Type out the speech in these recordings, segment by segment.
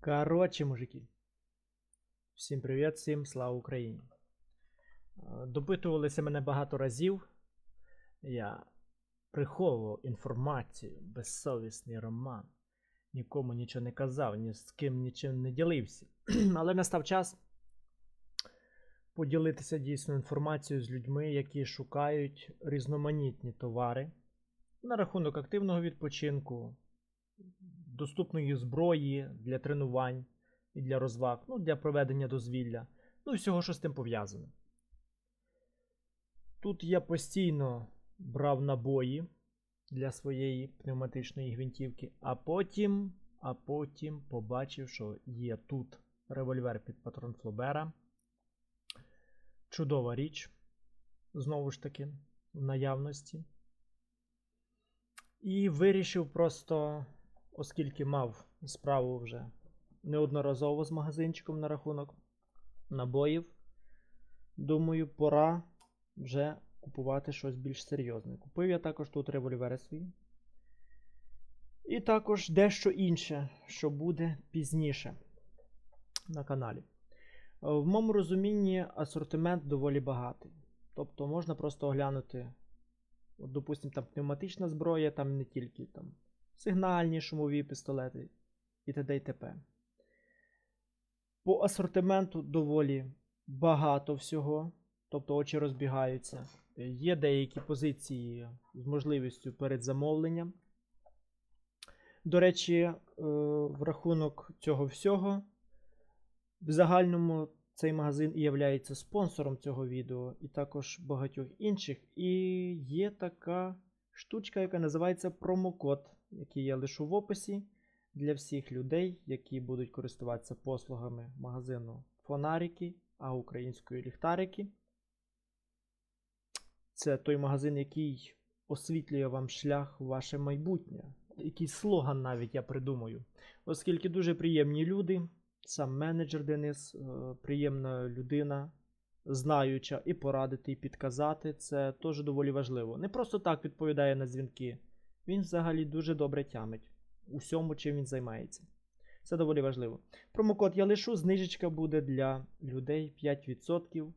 Коротше, мужики. Всім привіт, всім слава Україні. Е, Допитувалися мене багато разів. Я приховував інформацію, безсовісний роман. Нікому нічого не казав, ні з ким нічим не ділився. Але настав час поділитися дійсно інформацією з людьми, які шукають різноманітні товари на рахунок активного відпочинку, доступної зброї для тренувань і для розваг, ну, для проведення дозвілля, ну і всього, що з тим пов'язано. Тут я постійно брав набої для своєї пневматичної гвинтівки, а потім, а потім побачив, що є тут револьвер під патрон Флобера. Чудова річ, знову ж таки, в наявності. І вирішив просто, оскільки мав справу вже неодноразово з магазинчиком на рахунок набоїв, думаю, пора вже купувати щось більш серйозне. Купив я також тут револьвери свої. І також дещо інше, що буде пізніше на каналі. В моєму розумінні асортимент доволі багатий. Тобто можна просто оглянути, от, допустимо, там пневматична зброя, там не тільки там сигнальні шумові пістолети і т.д. і т.п. По асортименту доволі багато всього, тобто очі розбігаються. Є деякі позиції з можливістю передзамовлення. До речі, е, в рахунок цього всього, в загальному цей магазин і є спонсором цього відео, і також багатьох інших. І є така штучка, яка називається промокод, який я лишу в описі для всіх людей, які будуть користуватися послугами магазину Фонарики, а української ліхтарики. Це той магазин, який освітлює вам шлях в ваше майбутнє. Якийсь слоган навіть я придумаю. Оскільки дуже приємні люди, сам менеджер Денис, е, приємна людина, знаюча і порадити, і підказати, це теж доволі важливо. Не просто так відповідає на дзвінки. Він взагалі дуже добре тямить усьому, чим він займається. Це доволі важливо. Промокод я лишу, знижечка буде для людей 5%.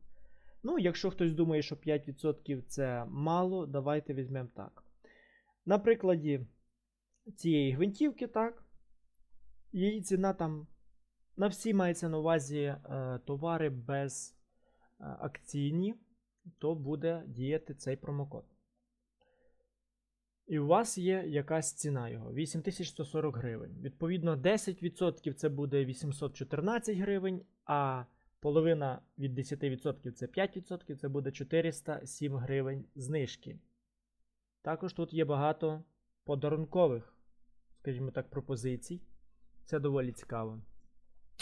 Ну, якщо хтось думає, що 5% це мало, давайте візьмемо так. На прикладі цієї гвинтівки, так, її ціна там на всі мається на увазі е, товари без е, акційні, то буде діяти цей промокод. І у вас є якась ціна його 8140 гривень. Відповідно, 10% це буде 814 гривень, а половина від 10% це 5%, це буде 407 гривень знижки. Також тут є багато подарункових, скажімо так, пропозицій. Це доволі цікаво.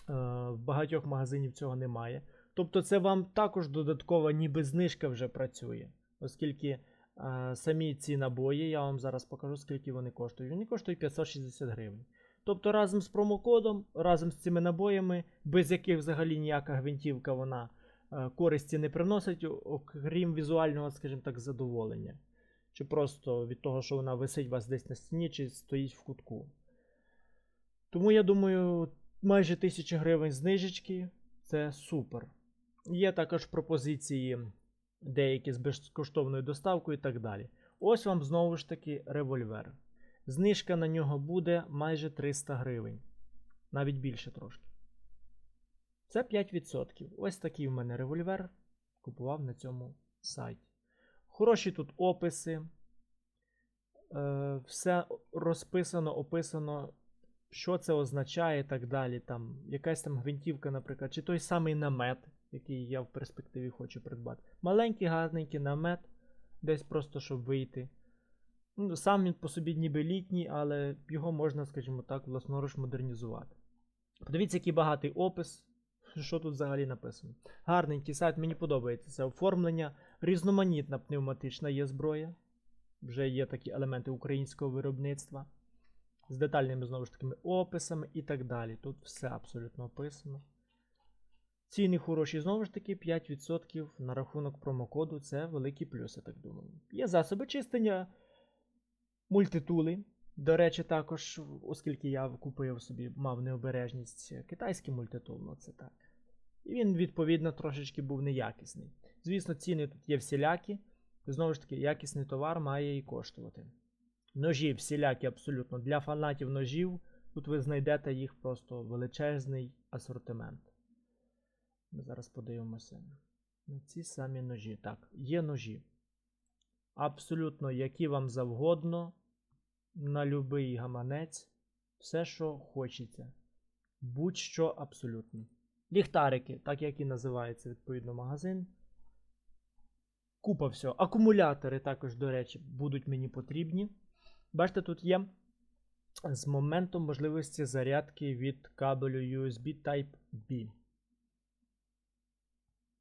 Е, В багатьох магазинів цього немає. Тобто, це вам також додаткова, ніби знижка вже працює, оскільки самі ці набої, я вам зараз покажу, скільки вони коштують. Вони коштують 560 гривень. Тобто разом з промокодом, разом з цими набоями, без яких взагалі ніяка гвинтівка вона е, користі не приносить, окрім візуального, скажімо так, задоволення. Чи просто від того, що вона висить вас десь на стіні, чи стоїть в кутку. Тому я думаю, майже 1000 гривень знижечки це супер. Є також пропозиції деякі з безкоштовною доставкою і так далі. Ось вам знову ж таки револьвер. Знижка на нього буде майже 300 гривень. Навіть більше трошки. Це 5%. Ось такий в мене револьвер. Купував на цьому сайті. Хороші тут описи. Е, все розписано, описано, що це означає і так далі. Там якась там гвинтівка, наприклад, чи той самий намет, який я в перспективі хочу придбати. Маленький, гарненький намет, десь просто щоб вийти. Ну, сам він по собі ніби літній, але його можна, скажімо так, власноруч модернізувати. Подивіться, який багатий опис, що тут взагалі написано. Гарненький сайт, мені подобається це оформлення. Різноманітна пневматична є зброя. Вже є такі елементи українського виробництва. З детальними знову ж такими описами і так далі. Тут все абсолютно описано. Ціни хороші, знову ж таки, 5% на рахунок промокоду це великий плюс, я так думаю. Є засоби чистення, мультитули До речі, також, оскільки я купив собі, мав необережність китайський мультитул, ну це так. І він, відповідно, трошечки був неякісний. Звісно, ціни тут є всілякі. Знову ж таки, якісний товар має і коштувати. Ножі всілякі абсолютно. Для фанатів ножів тут ви знайдете їх просто величезний асортимент. Ми зараз подивимося на ці самі ножі. Так, є ножі. Абсолютно, які вам завгодно, на любий гаманець, все, що хочеться. Будь-що абсолютно. Ліхтарики, так як і називається відповідно магазин. Купа всього. Акумулятори також, до речі, будуть мені потрібні. Бачите, тут є з моментом можливості зарядки від кабелю USB Type-B.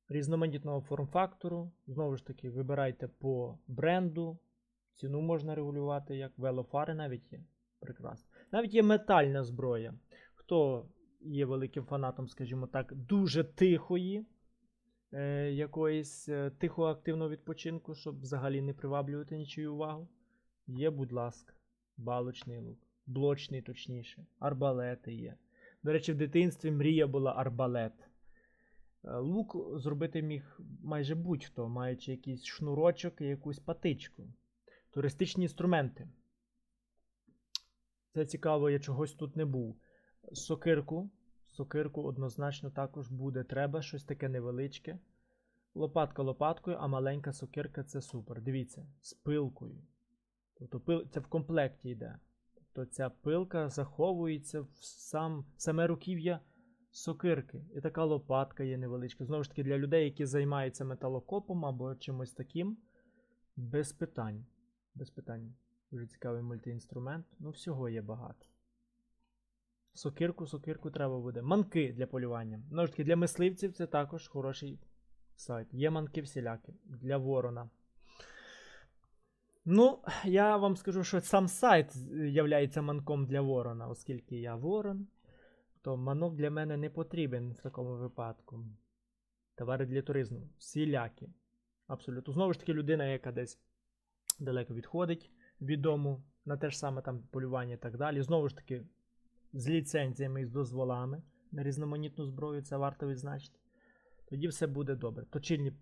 Різноманітного форм-фактору. Знову ж таки, вибирайте по бренду. Ціну можна регулювати, як велофари навіть є. Прекрасно. Навіть є метальна зброя. Хто є великим фанатом, скажімо так, дуже тихої, е, якоїсь е, тихого активного відпочинку, щоб взагалі не приваблювати нічию увагу. Є, будь ласка, балочний лук, блочний, точніше, арбалети є. До речі, в дитинстві мрія була арбалет. Е, Лук зробити міг майже будь-хто, маючи якийсь шнурочок і якусь патичку. Туристичні інструменти. Це цікаво, я чогось тут не був. Сокирку. Сокирку однозначно також буде треба, щось таке невеличке. Лопатка лопаткою, а маленька сокирка це супер. Дивіться, з пилкою. Тобто пил... це в комплекті йде. Тобто ця пилка заховується в сам... саме руків'я сокирки. І така лопатка є невеличка. Знову ж таки, для людей, які займаються металокопом або чимось таким. Без питань. Без питань. Дуже цікавий мультиінструмент. Ну, всього є багато. Сокирку, сокирку треба буде. Манки для полювання. Знову ж таки, для мисливців це також хороший сайт. Є манки всілякі. Для ворона. Ну, я вам скажу, що сам сайт являється манком для ворона, оскільки я ворон, то манок для мене не потрібен в такому випадку. Товари для туризму. Всілякі. Абсолютно. Знову ж таки, людина, яка десь далеко відходить від дому, на те ж саме там полювання і так далі. Знову ж таки, з ліцензіями і з дозволами на різноманітну зброю, це варто відзначити. Тоді все буде добре. Точильні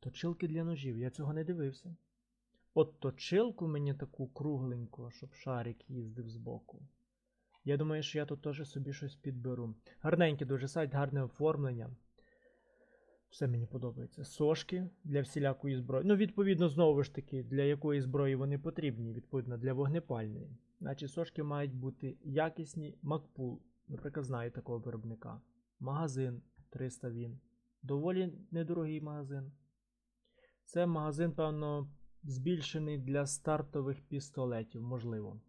точилки для ножів, я цього не дивився. От точилку мені таку кругленьку, щоб шарик їздив збоку. Я думаю, що я тут теж собі щось підберу. Гарненький дуже сайт, гарне оформлення. Все мені подобається. Сошки для всілякої зброї. Ну, відповідно, знову ж таки, для якої зброї вони потрібні, відповідно, для вогнепальної. Значить, сошки мають бути якісні. Макпул, наприклад, знаю такого виробника. Магазин 300 він. Доволі недорогий магазин. Це магазин, певно, збільшений для стартових пістолетів, можливо.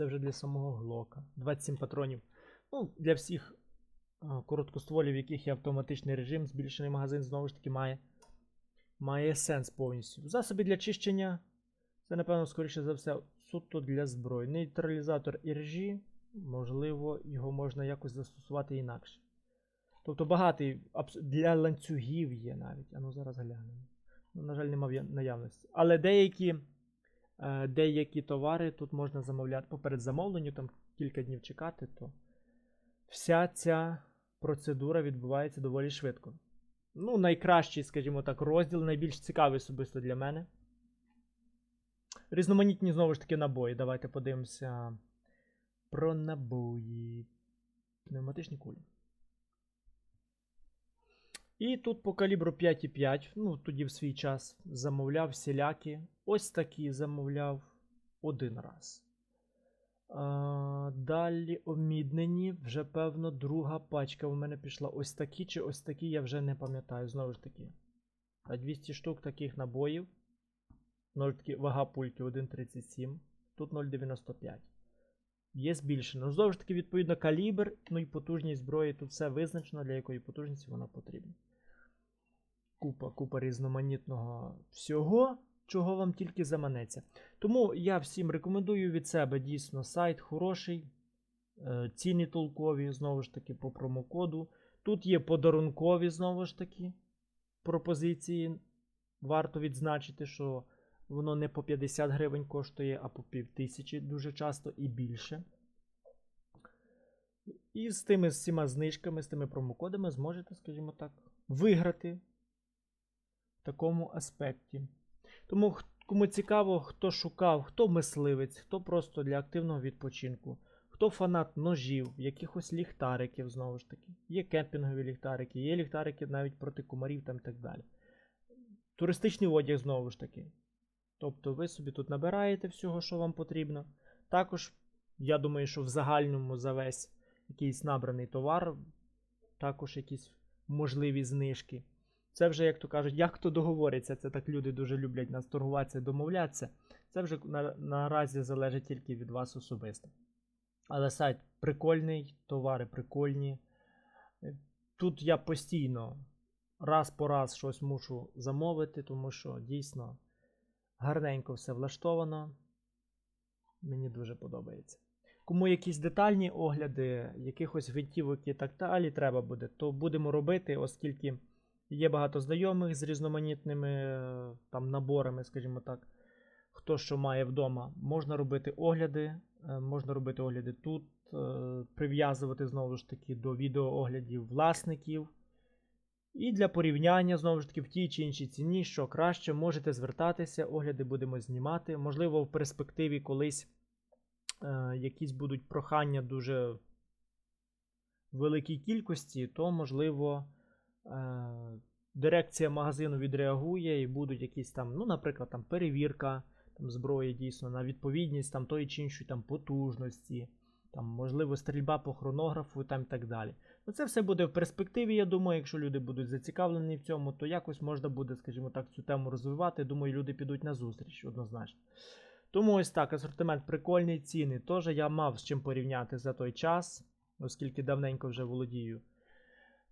Це вже для самого глока. 27 патронів. Ну, для всіх короткостволів, в яких є автоматичний режим, збільшений магазин знову ж таки має має сенс повністю. Засоби для чищення. Це, напевно, скоріше за все, суто для зброї. Нейтралізатор іржі, можливо, його можна якось застосувати інакше. Тобто багатий для ланцюгів є навіть. А ну зараз глянемо. Ну, на жаль, немає наявності. Але деякі деякі товари тут можна замовляти по передзамовленню, там кілька днів чекати, то вся ця процедура відбувається доволі швидко. Ну, найкращий, скажімо так, розділ, найбільш цікавий особисто для мене. Різноманітні, знову ж таки, набої. Давайте подивимося про набої. Пневматичні кулі. І тут по калібру 5,5, ну, тоді в свій час замовляв всілякі. Ось такі замовляв один раз. А, Далі оміднені, вже, певно, друга пачка у мене пішла. Ось такі чи ось такі, я вже не пам'ятаю, знову ж таки. 200 штук таких набоїв. Знову вага пульки 1,37. Тут 0,95. Є збільшено. Знову ж таки, відповідно, калібр, ну і потужність зброї. Тут все визначено, для якої потужності вона потрібна. Купа, купа різноманітного всього, чого вам тільки заманеться. Тому я всім рекомендую від себе дійсно сайт хороший. е, Ціни толкові, знову ж таки, по промокоду. Тут є подарункові, знову ж таки, пропозиції. Варто відзначити, що Воно не по 50 гривень коштує, а по півтисячі дуже часто і більше. І з тими всіма знижками, з тими промокодами зможете, скажімо так, виграти в такому аспекті. Тому, кому цікаво, хто шукав, хто мисливець, хто просто для активного відпочинку, хто фанат ножів, якихось ліхтариків, знову ж таки. Є кемпінгові ліхтарики, є ліхтарики навіть проти комарів там і так далі. Туристичний одяг, знову ж таки. Тобто ви собі тут набираєте всього, що вам потрібно. Також, я думаю, що в загальному за весь якийсь набраний товар, також якісь можливі знижки. Це вже, як то кажуть, як хто договориться, це так люди дуже люблять нас торгуватися, домовлятися. Це вже на, наразі залежить тільки від вас особисто. Але сайт прикольний, товари прикольні. Тут я постійно раз по раз щось мушу замовити, тому що дійсно гарненько все влаштовано. Мені дуже подобається. Кому якісь детальні огляди, якихось гвинтівок і так далі треба буде, то будемо робити, оскільки є багато знайомих з різноманітними е, там наборами, скажімо так. Хто що має вдома, можна робити огляди, е, можна робити огляди тут, е, прив'язувати знову ж таки до відеооглядів власників. І для порівняння, знову ж таки, в тій чи іншій ціні, що краще, можете звертатися, огляди будемо знімати. Можливо, в перспективі колись е, якісь будуть прохання дуже великій кількості, то, можливо, е, дирекція магазину відреагує і будуть якісь там, ну, наприклад, там перевірка там, зброї дійсно на відповідність там, тої чи іншої там, потужності, там, можливо, стрільба по хронографу там, і так далі. Ну, це все буде в перспективі, я думаю, якщо люди будуть зацікавлені в цьому, то якось можна буде, скажімо так, цю тему розвивати. Думаю, люди підуть на зустріч однозначно. Тому ось так, асортимент прикольний, ціни теж я мав з чим порівняти за той час, оскільки давненько вже володію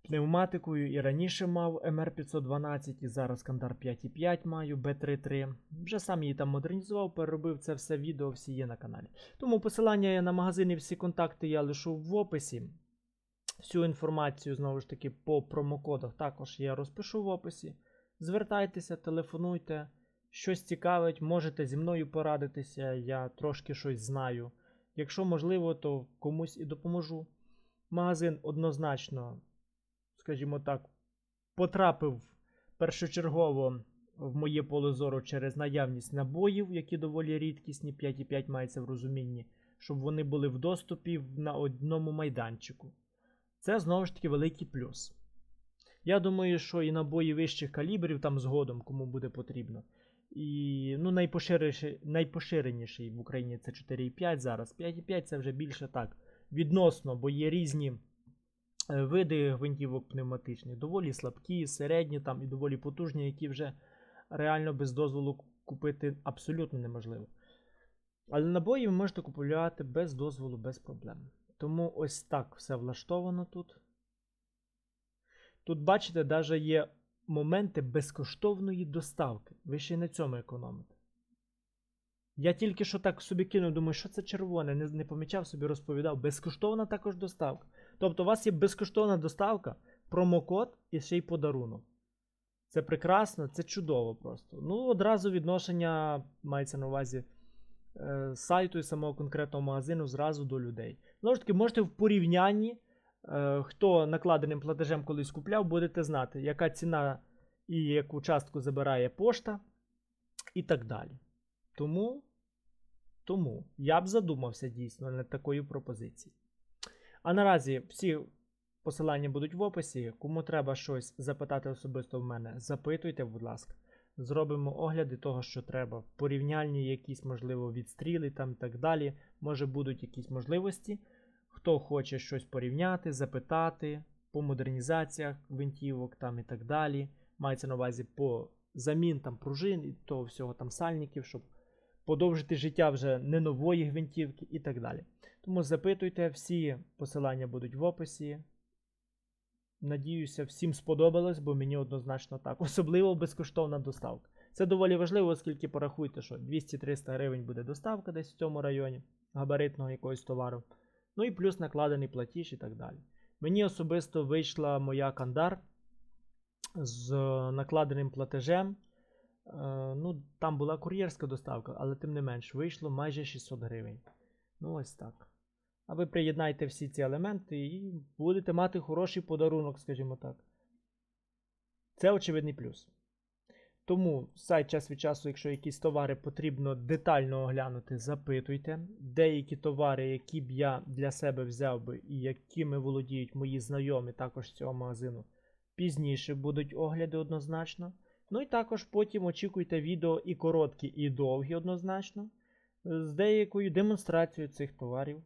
пневматикою і раніше мав MR512, і зараз Кандар 5.5 маю, B33. Вже сам її там модернізував, переробив це все відео, всі є на каналі. Тому посилання на магазини, всі контакти я лишу в описі. Всю інформацію, знову ж таки, по промокодах також я розпишу в описі. Звертайтеся, телефонуйте, щось цікавить, можете зі мною порадитися, я трошки щось знаю. Якщо можливо, то комусь і допоможу. Магазин однозначно, скажімо так, потрапив першочергово в моє поле зору через наявність набоїв, які доволі рідкісні, 5,5 мається в розумінні, щоб вони були в доступі на одному майданчику. Це знову ж таки великий плюс. Я думаю, що і набої вищих калібрів там згодом, кому буде потрібно. І ну, найпоширеніший, найпоширеніший в Україні це 4,5 зараз. 5,5 це вже більше так. Відносно, бо є різні е, види гвинтівок пневматичних, доволі слабкі, середні там і доволі потужні, які вже реально без дозволу купити абсолютно неможливо. Але набої ви можете купувати без дозволу, без проблем. Тому ось так все влаштовано тут. Тут, бачите, навіть є моменти безкоштовної доставки. Ви ще й на цьому економите. Я тільки що так собі кинув, думаю, що це червоне, не, не помічав собі, розповідав. Безкоштовна також доставка. Тобто, у вас є безкоштовна доставка, промокод і ще й подарунок. Це прекрасно, це чудово просто. Ну, одразу відношення мається на увазі сайту і самого конкретного магазину зразу до людей. Знову ж таки, можете в порівнянні, е, хто накладеним платежем колись купляв, будете знати, яка ціна і яку частку забирає пошта і так далі. Тому, тому я б задумався дійсно над такою пропозицією. А наразі всі посилання будуть в описі. Кому треба щось запитати особисто в мене, запитуйте, будь ласка. Зробимо огляди того, що треба. Порівняльні якісь, можливо, відстріли там і так далі. Може будуть якісь можливості. Хто хоче щось порівняти, запитати по модернізаціях гвинтівок там і так далі. Мається на увазі по замін там пружин і того всього там сальників, щоб подовжити життя вже не нової гвинтівки і так далі. Тому запитуйте, всі посилання будуть в описі. Надіюся, всім сподобалось, бо мені однозначно так. Особливо безкоштовна доставка. Це доволі важливо, оскільки порахуйте, що 200-300 гривень буде доставка десь в цьому районі габаритного якогось товару. Ну і плюс накладений платіж і так далі. Мені особисто вийшла моя кандар з накладеним платежем ну, там була кур'єрська доставка, але тим не менш вийшло майже 600 гривень. Ну, ось так. А ви приєднайте всі ці елементи і будете мати хороший подарунок, скажімо так. Це очевидний плюс. Тому сайт час від часу, якщо якісь товари потрібно детально оглянути, запитуйте. Деякі товари, які б я для себе взяв би і якими володіють мої знайомі також з цього магазину, пізніше будуть огляди однозначно. Ну і також потім очікуйте відео і короткі, і довгі однозначно, з деякою демонстрацією цих товарів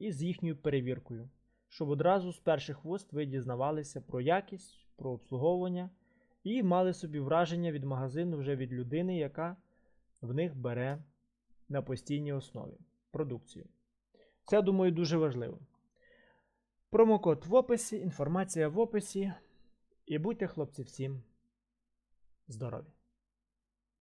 і з їхньою перевіркою, щоб одразу з перших вуст ви дізнавалися про якість, про обслуговування і мали собі враження від магазину вже від людини, яка в них бере на постійній основі продукцію. Це, думаю, дуже важливо. Промокод в описі, інформація в описі. І будьте, хлопці, всім здорові!